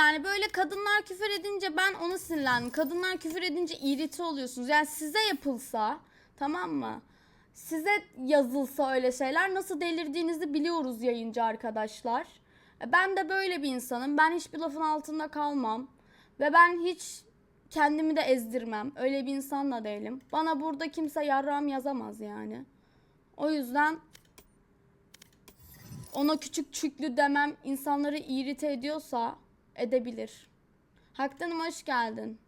yani böyle kadınlar küfür edince ben ona sinirlendim. Kadınlar küfür edince irite oluyorsunuz. Yani size yapılsa tamam mı? Size yazılsa öyle şeyler nasıl delirdiğinizi biliyoruz yayıncı arkadaşlar. E, Ben de böyle bir insanım. Ben hiçbir lafın altında kalmam. Ve ben hiç kendimi de ezdirmem. Öyle bir insan da değilim. Bana burada kimse yarram yazamaz yani. O yüzden ona küçük çüklü demem insanları irite ediyorsa edebilir. Haktanım hoş geldin.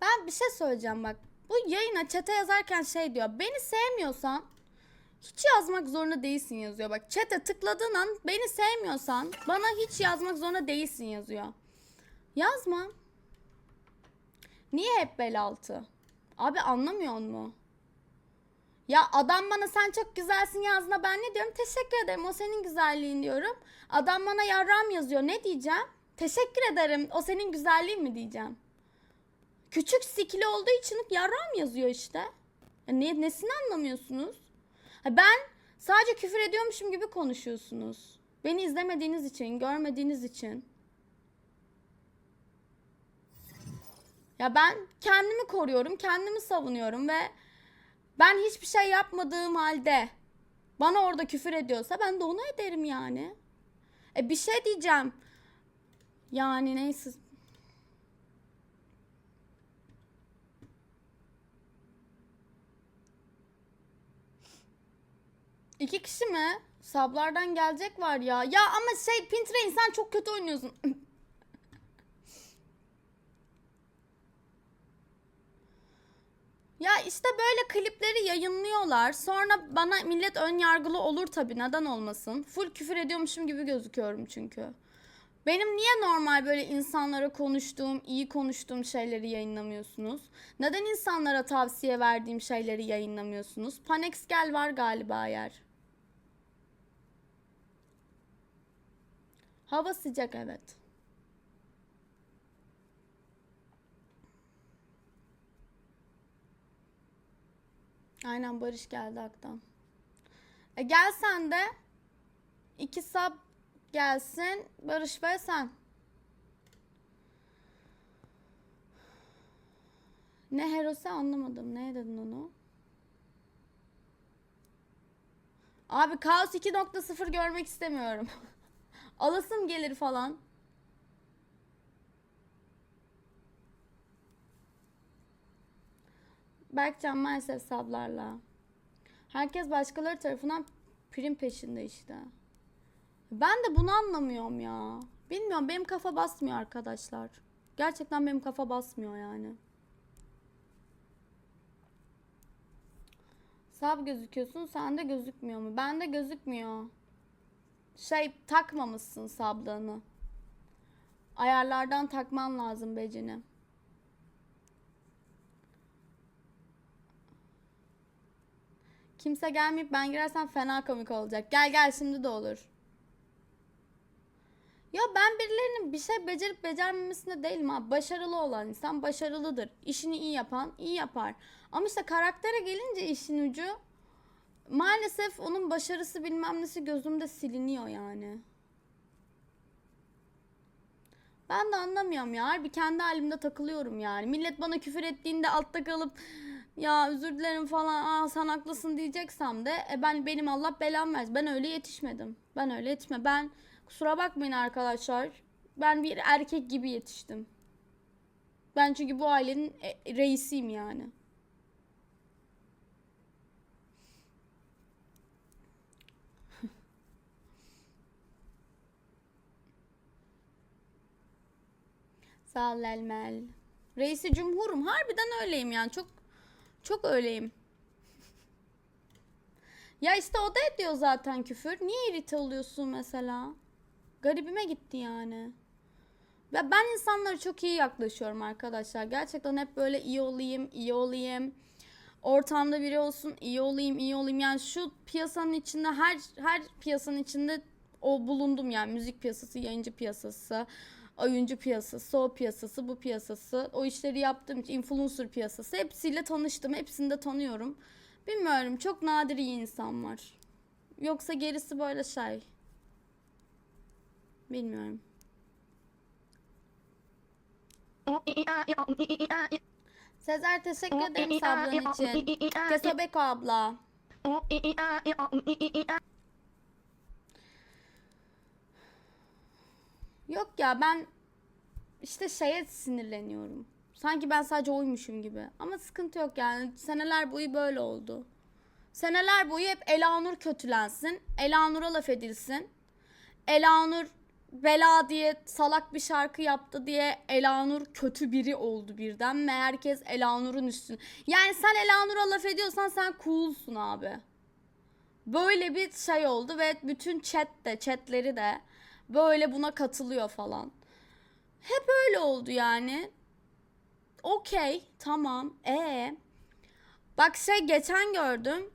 Ben bir şey söyleyeceğim bak. Bu yayına çete yazarken şey diyor. Beni sevmiyorsan hiç yazmak zorunda değilsin yazıyor. Bak çete tıkladığın an beni sevmiyorsan bana hiç yazmak zorunda değilsin yazıyor. Yazma. Niye hep bel altı? Abi anlamıyor mu? Ya adam bana sen çok güzelsin yazdığında ben ne diyorum? Teşekkür ederim o senin güzelliğin diyorum. Adam bana yarram yazıyor ne diyeceğim? Teşekkür ederim o senin güzelliğin mi diyeceğim? Küçük sikili olduğu için yarram yazıyor işte. Ya ne, nesini anlamıyorsunuz? Ha ben sadece küfür ediyormuşum gibi konuşuyorsunuz. Beni izlemediğiniz için, görmediğiniz için. Ya ben kendimi koruyorum, kendimi savunuyorum ve ben hiçbir şey yapmadığım halde bana orada küfür ediyorsa ben de ona ederim yani. E bir şey diyeceğim. Yani neyse. İki kişi mi? Sablardan gelecek var ya. Ya ama şey Pintrain sen çok kötü oynuyorsun. Ya işte böyle klipleri yayınlıyorlar. Sonra bana millet ön yargılı olur tabii neden olmasın. Full küfür ediyormuşum gibi gözüküyorum çünkü. Benim niye normal böyle insanlara konuştuğum, iyi konuştuğum şeyleri yayınlamıyorsunuz? Neden insanlara tavsiye verdiğim şeyleri yayınlamıyorsunuz? Panex gel var galiba yer. Hava sıcak evet. Aynen Barış geldi Aktan. E gel sen de. İki sub gelsin. Barış ve sen. Ne herosu anlamadım. Ne dedin onu? Abi Kaos 2.0 görmek istemiyorum. Alasım gelir falan. Berkcan maalesef sablarla. Herkes başkaları tarafından prim peşinde işte. Ben de bunu anlamıyorum ya. Bilmiyorum benim kafa basmıyor arkadaşlar. Gerçekten benim kafa basmıyor yani. Sab gözüküyorsun sen de gözükmüyor mu? Ben de gözükmüyor. Şey takmamışsın sablığını. Ayarlardan takman lazım becini. Kimse gelmeyip ben girersem fena komik olacak. Gel gel şimdi de olur. Ya ben birilerinin bir şey becerip becermemesinde değilim ha. Başarılı olan insan başarılıdır. İşini iyi yapan iyi yapar. Ama işte karaktere gelince işin ucu maalesef onun başarısı bilmem nesi gözümde siliniyor yani. Ben de anlamıyorum ya. Harbi kendi halimde takılıyorum yani. Millet bana küfür ettiğinde altta kalıp ya özür dilerim falan aa sen haklısın diyeceksem de e ben benim Allah belam versin. Ben öyle yetişmedim. Ben öyle yetişme. Ben kusura bakmayın arkadaşlar. Ben bir erkek gibi yetiştim. Ben çünkü bu ailenin e, reisiyim yani. Sağ ol Elmel. Reisi cumhurum. Harbiden öyleyim yani. Çok çok öyleyim. Ya işte o da ediyor zaten küfür. Niye irite oluyorsun mesela? Garibime gitti yani. Ve ben insanlara çok iyi yaklaşıyorum arkadaşlar. Gerçekten hep böyle iyi olayım, iyi olayım. Ortamda biri olsun, iyi olayım, iyi olayım. Yani şu piyasanın içinde her her piyasanın içinde o bulundum yani müzik piyasası, yayıncı piyasası, oyuncu piyasası, o piyasası, bu piyasası. O işleri yaptığım influencer piyasası hepsiyle tanıştım. Hepsini de tanıyorum. Bilmiyorum çok nadir iyi insan var. Yoksa gerisi böyle şey. Bilmiyorum. Sezer teşekkür ederim sablan için. Kesobeko abla. Yok ya ben işte şeye sinirleniyorum. Sanki ben sadece oymuşum gibi. Ama sıkıntı yok yani. Seneler boyu böyle oldu. Seneler boyu hep Elanur kötülensin. Elanur'a laf edilsin. Elanur bela diye salak bir şarkı yaptı diye Elanur kötü biri oldu birden ve herkes Elanur'un üstüne. Yani sen Elanur'a laf ediyorsan sen coolsun abi. Böyle bir şey oldu ve bütün chat de chatleri de böyle buna katılıyor falan. Hep öyle oldu yani. Okey tamam. E Bak şey geçen gördüm.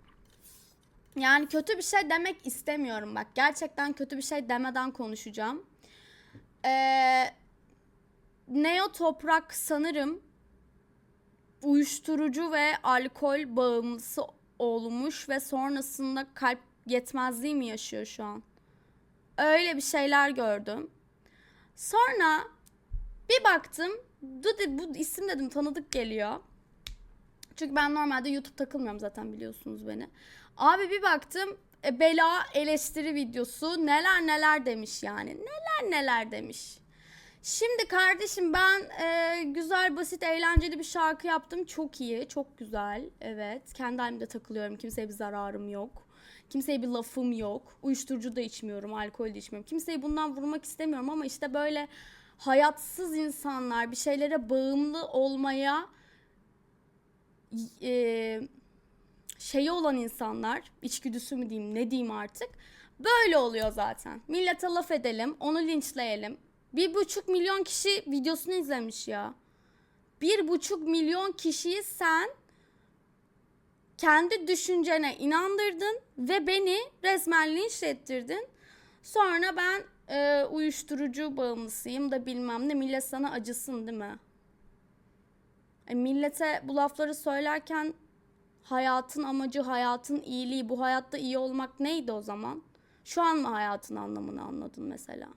Yani kötü bir şey demek istemiyorum bak. Gerçekten kötü bir şey demeden konuşacağım. Ee, Neo Toprak sanırım uyuşturucu ve alkol bağımlısı olmuş ve sonrasında kalp yetmezliği mi yaşıyor şu an? Öyle bir şeyler gördüm. Sonra bir baktım. Bu, bu isim dedim tanıdık geliyor. Çünkü ben normalde YouTube takılmıyorum zaten biliyorsunuz beni. Abi bir baktım e, bela eleştiri videosu neler neler demiş yani. Neler neler demiş. Şimdi kardeşim ben e, güzel basit eğlenceli bir şarkı yaptım. Çok iyi çok güzel evet. Kendi halimde takılıyorum kimseye bir zararım yok. Kimseye bir lafım yok. Uyuşturucu da içmiyorum, alkol de içmiyorum. Kimseyi bundan vurmak istemiyorum ama işte böyle hayatsız insanlar bir şeylere bağımlı olmaya e, şeyi olan insanlar, içgüdüsü mü diyeyim, ne diyeyim artık. Böyle oluyor zaten. Millete laf edelim, onu linçleyelim. Bir buçuk milyon kişi videosunu izlemiş ya. Bir buçuk milyon kişiyi sen kendi düşüncene inandırdın ve beni resmen linçlettirdin. Sonra ben e, uyuşturucu bağımlısıyım da bilmem ne millet sana acısın değil mi? E, millete bu lafları söylerken hayatın amacı, hayatın iyiliği, bu hayatta iyi olmak neydi o zaman? Şu an mı hayatın anlamını anladın mesela?